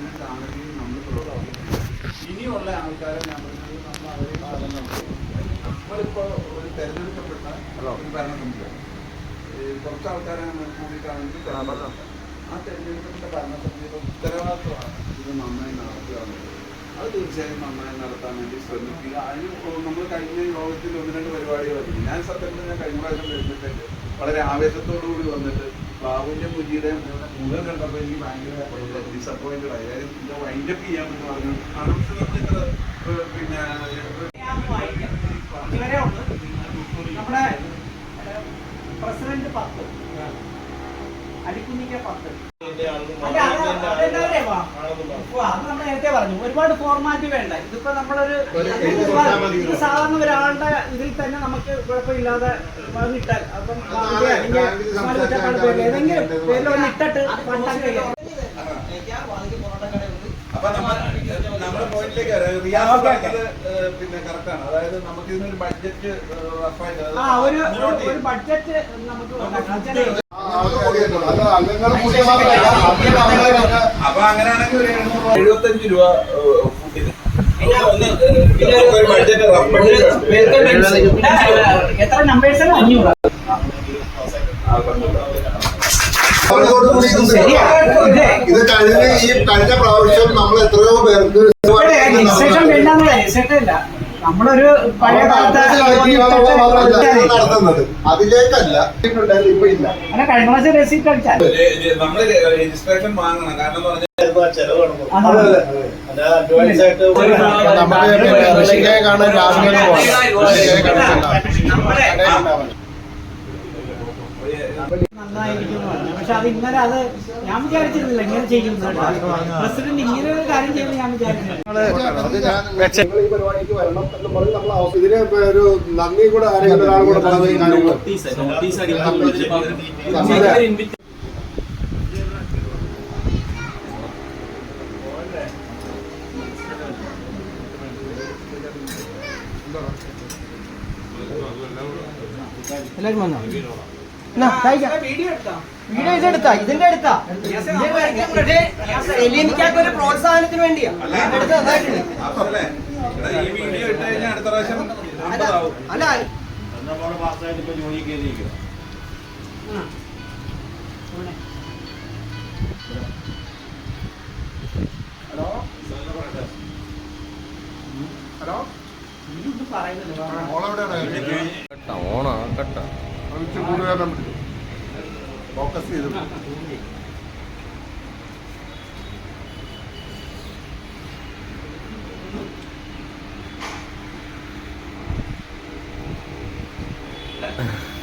തന്നെ കാണുകയും നമ്മൾ ഇനിയുള്ള ആൾക്കാരെ ഞാൻ പറഞ്ഞത് നമ്മൾ അവരെ നമ്മളിപ്പോൾ ഒരു തെരഞ്ഞെടുക്കപ്പെട്ട ഒരു ഭരണസമിതിയാണ് ഈ കുറച്ച് ആൾക്കാരാണ് കൂടിയിട്ടാണെങ്കിൽ ആ തെരഞ്ഞെടുക്കപ്പെട്ട ഭരണസമിതിയുടെ ഉത്തരവാദിത്വമാണ് ഇത് നന്നായി നടത്തുക അത് തീർച്ചയായും നന്നായി നടത്താൻ വേണ്ടി ശ്രമിക്കുക. അതിന് നമ്മൾ കഴിഞ്ഞ യോഗത്തിൽ ഒന്ന് രണ്ട് പരിപാടികൾ. ഞാൻ സത്യത്തിൽ ഞാൻ കഴിഞ്ഞ പ്രാവശ്യം വരുന്നിട്ടുണ്ട് വളരെ ആവേശത്തോടു കൂടി വന്നിട്ട് ബാബുവിന്റെ മുജിയുടെ മുഖം കണ്ടപ്പോൾ എനിക്ക് ഭയങ്കര ഡിസപ്പോയിന്റഡ് ആയി. കാര്യം ഇത് വൈൻഡപ്പ് ചെയ്യാമെന്ന് പറഞ്ഞു കാരണം പിന്നെ നമ്മുടെ പ്രസിഡന്റ് പത്ത്. അടിക്കുന്നിക്ക പത്ത് അത്? നമ്മൾ നേരത്തെ പറഞ്ഞു. ഒരുപാട് ഫോർമാറ്റ് വേണ്ട. ഇതിപ്പോ നമ്മളൊരു ഇത് സാധാരണ ഒരാളുടെ ഇതിൽ തന്നെ നമുക്ക് കുഴപ്പമില്ലാതെ വന്നിട്ടാൽ അപ്പം ഏതെങ്കിലും ഇട്ടിട്ട് നമ്മുടെ പോയിന്റിലേക്ക് പിന്നെ കറക്റ്റ് ആണ്. അതായത് നമുക്ക് ഇതിനൊരു ബഡ്ജറ്റ് റഫായിട്ട് ഒരു ബഡ്ജറ്റ് നമുക്ക്. അപ്പൊ അങ്ങനെയാണെങ്കിൽ ഒരു എഴുപത്തഞ്ച് രൂപ ഫുഡിന് എത്ര നമ്പേഴ്സാണ് അഞ്ഞൂറ്. ശരിയാ ഇതേ കഴിഞ്ഞ ഈ കഴിഞ്ഞ പ്രാവശ്യം നമ്മൾ എത്രയോ പേർക്ക് രജിസ്ട്രേഷൻ വേണ്ടാന്ന് രജിസ്ട്രേഷൻ ഇല്ല. നമ്മളൊരു പഴയ നടത്തുന്നത് അതിലേക്കല്ല ഉണ്ടായിരുന്നു, ഇപ്പൊ ഇല്ല അങ്ങനെ കഴിഞ്ഞ പ്രാവശ്യം റെസീറ്റ് അടിച്ചാൽ നമ്മൾ രജിസ്ട്രേഷൻ വാങ്ങണം കാരണം പറഞ്ഞാൽ ഋഷികയെ കാണാൻ രാവിലെ പോകണം നന്നായിരിക്കും പക്ഷെ അത് ഇന്നലെ അത് ഞാൻ വിചാരിച്ചിരുന്നില്ല ഇങ്ങനെ ചെയ്യുന്നു പ്രസിഡന്റ് ഇങ്ങനെ ഒരു കാര്യം ചെയ്യുന്നത് ഞാൻ വിചാരിച്ചിരുന്നു എല്ലാവരും വന്നോ? വീഡിയോ ഇതെടുത്താ ഇതിന്റെ പ്രോത്സാഹനത്തിന് വേണ്ടിയാ. എടുത്ത് ഹലോ അല്ലേ ഓണം ഈ വീഡിയോ ഇട്ട് ഫോക്കസ് ചെയ്ത്. ആ